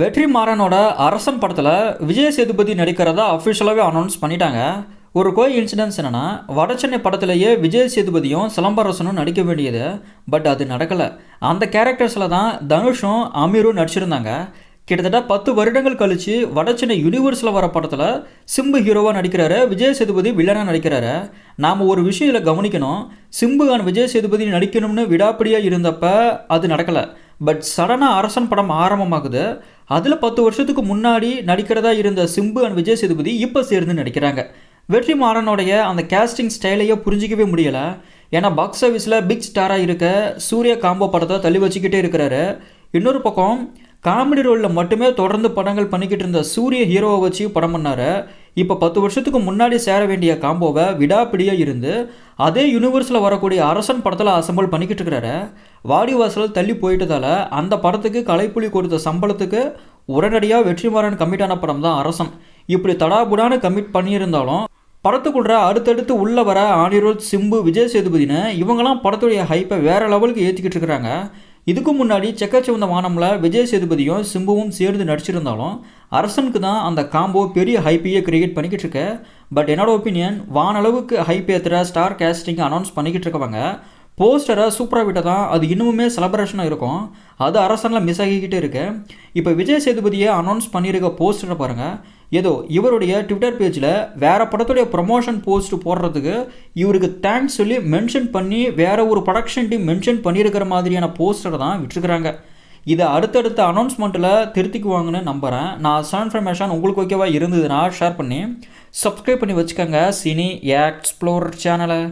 வெற்றி மாறனோட அரசன் படத்தில் விஜய் சேதுபதி நடிக்கிறதா அஃபிஷியலாகவே அனௌன்ஸ் பண்ணிட்டாங்க. ஒரு கோய் இன்சிடென்ட்ஸ் என்னென்னா வடசென்னை படத்திலேயே விஜய் சேதுபதியும் சிலம்பரசனும் நடிக்க வேண்டியது பட் அது நடக்கலை. அந்த கேரக்டர்ஸில் தான் தனுஷும் அமீரும் நடிச்சிருந்தாங்க. கிட்டத்தட்ட பத்து வருடங்கள் கழித்து வடச்சென்னை யூனிவர்ஸில் வர படத்தில் சிம்பு ஹீரோவாக நடிக்கிறாரு விஜய் சேதுபதி வில்லனாக நடிக்கிறாரு. நாம் ஒரு விஷயம் இதில் கவனிக்கணும் சிம்பு அண்ட் விஜய் சேதுபதி நடிக்கணும்னு விடாப்பிடியாக இருந்தப்போ அது நடக்கலை. பட் சடனாக அரசன் படம் ஆரம்பமாகுது. அதில் பத்து வருஷத்துக்கு முன்னாடி நடிக்கிறதா இருந்த சிம்பு அண்ட் விஜய் சேதுபதி இப்போ சேர்ந்து நடிக்கிறாங்க. வெற்றி மாறனுடைய அந்த கேஸ்டிங் ஸ்டைலையே புரிஞ்சிக்கவே முடியலை. ஏன்னா பாக்ஸ் ஆஃபீஸில் பிக் ஸ்டாராக இருக்க சூர்யா காம்போ படத்தை தள்ளி வச்சுக்கிட்டே இருக்கிறாரு. இன்னொரு பக்கம் காமெடி ரோலில் மட்டுமே தொடர்ந்து படங்கள் பண்ணிக்கிட்டு இருந்த சூரிய ஹீரோவை வச்சு படம் பண்ணார். இப்போ பத்து வருஷத்துக்கு முன்னாடி சேர வேண்டிய காம்போவை விடாப்பிடியாக இருந்து அதே யூனிவர்ஸில் வரக்கூடிய அரசன் படத்தில் அசம்பிள் பண்ணிக்கிட்டு இருக்கிறாரு. வாடிவாசல் தள்ளி போயிட்டதால அந்த படத்துக்கு கலைப்புலி கொடுத்த சம்பளத்துக்கு உடனடியாக வெற்றிமாறன் கமிட் ஆன படம் தான் அரசன். இப்படி தடாபுடான கமிட் பண்ணியிருந்தாலும் படத்துக்குள்ள அடுத்தடுத்து உள்ளே வர ஆனிரோத் சிம்பு விஜய் சேதுபதினு இவங்கெல்லாம் படத்துடைய ஹைப்பை வேறு லெவலுக்கு ஏற்றிக்கிட்டு இருக்கிறாங்க. இதுக்கு முன்னாடி செக்கச்சவந்த வானம்ல விஜய் சேதுபதியும் சிம்புவும் சேர்ந்து நடிச்சிருந்தாலும் அரசனுக்கு தான் அந்த காம்போ பெரிய ஹைப்பையே கிரியேட் பண்ணிக்கிட்டு இருக்க. பட் என்னோட ஒப்பீனியன் வானளவுக்கு ஹைப் ஏற்றுற ஸ்டார் கேஸ்டிங் அனௌன்ஸ் பண்ணிக்கிட்டு இருக்கவங்க போஸ்டரை சூப்பராக விட்டால் தான் அது இன்னுமுமே செலப்ரேஷனாக இருக்கும். அது அரசனில் மிஸ் ஆகிக்கிட்டே இருக்கு. இப்போ விஜய் சேதுபதியை அனௌன்ஸ் பண்ணியிருக்க போஸ்டரை பாருங்கள் ஏதோ இவருடைய ட்விட்டர் பேஜில் வேறு படத்துடைய ப்ரொமோஷன் போஸ்ட் போடுறதுக்கு இவருக்கு தேங்க்ஸ் சொல்லி மென்ஷன் பண்ணி வேறு ஒரு ப்ரொடக்ஷன் டீம் மென்ஷன் பண்ணியிருக்கிற மாதிரியான போஸ்டரை தான் விட்டுருக்குறாங்க. இதை அடுத்தடுத்த அனௌன்ஸ்மெண்ட்டில் திருத்திக்குவாங்கன்னு நம்புகிறேன் நான் சன் இன்ஃபர்மேஷன் உங்களுக்கு ஓகேவா இருந்ததுன்னா ஷேர் பண்ணி சப்ஸ்கிரைப் பண்ணி வச்சுக்கோங்க. சினி எக்ஸ்ப்ளோர் சேனலை